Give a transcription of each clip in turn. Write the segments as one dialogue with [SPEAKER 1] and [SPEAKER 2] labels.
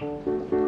[SPEAKER 1] Thank you.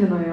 [SPEAKER 1] Virgin I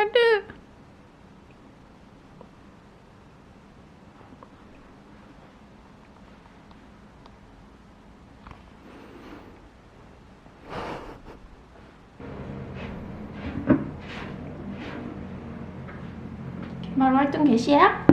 [SPEAKER 1] 안 돼. 개말 활동 개시야?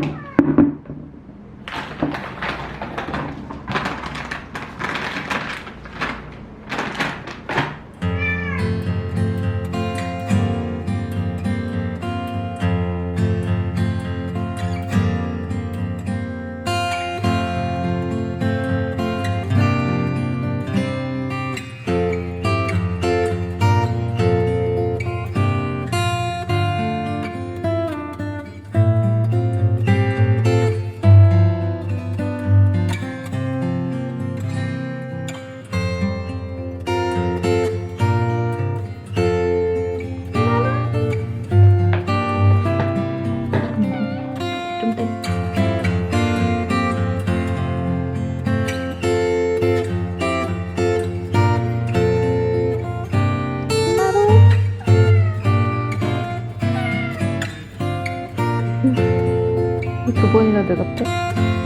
[SPEAKER 1] 해야 돼, 갑자기?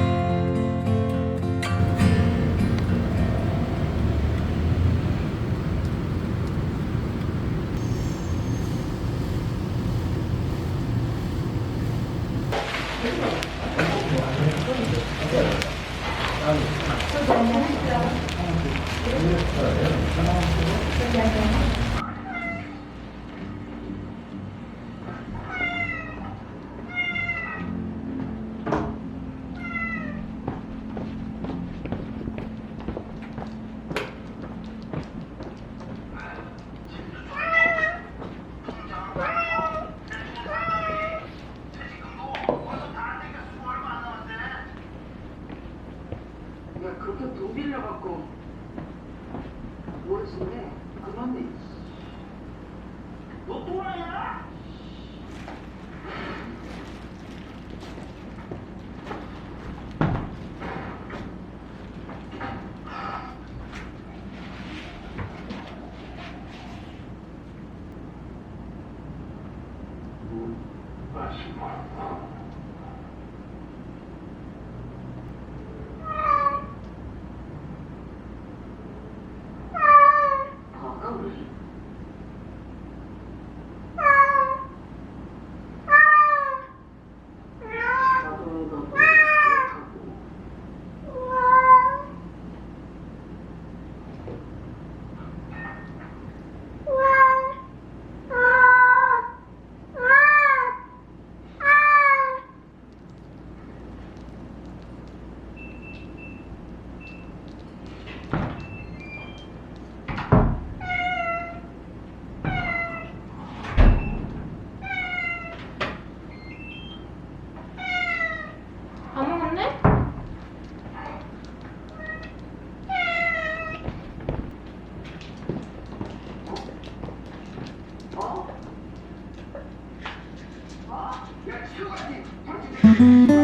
[SPEAKER 2] 要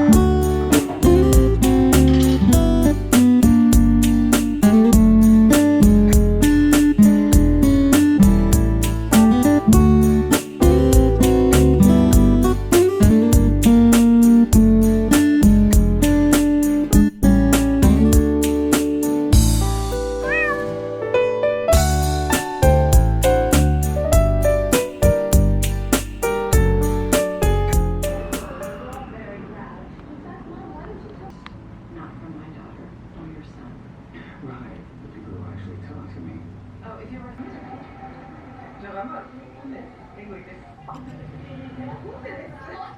[SPEAKER 3] まま、で。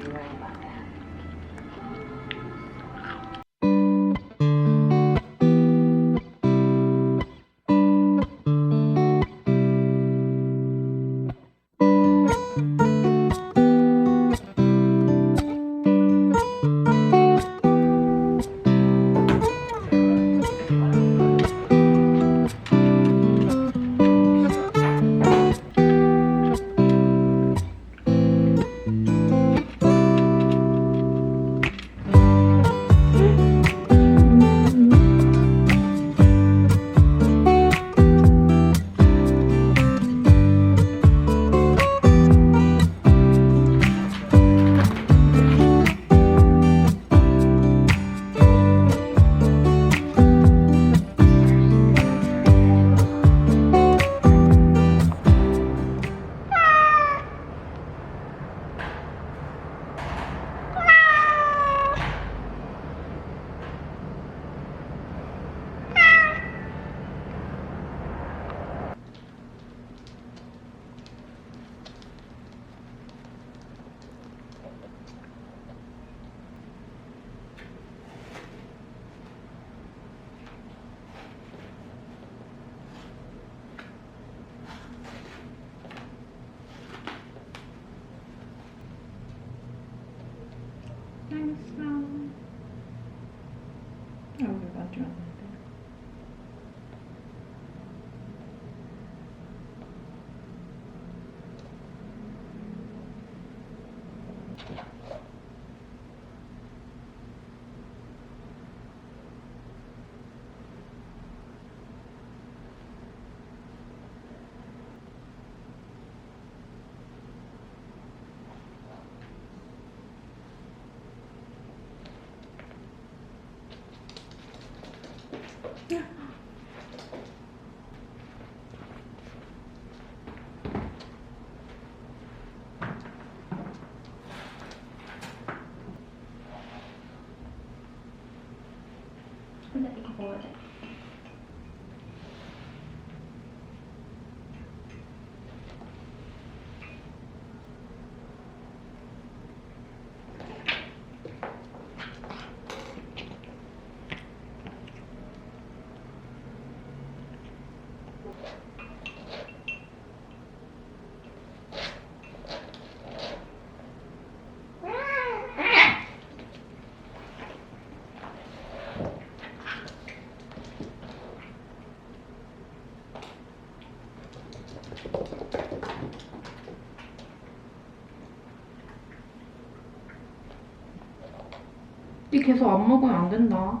[SPEAKER 3] you very much.
[SPEAKER 1] Gotcha.
[SPEAKER 4] 那比较好一点。
[SPEAKER 1] 이 계속 안 먹으면 안 된다.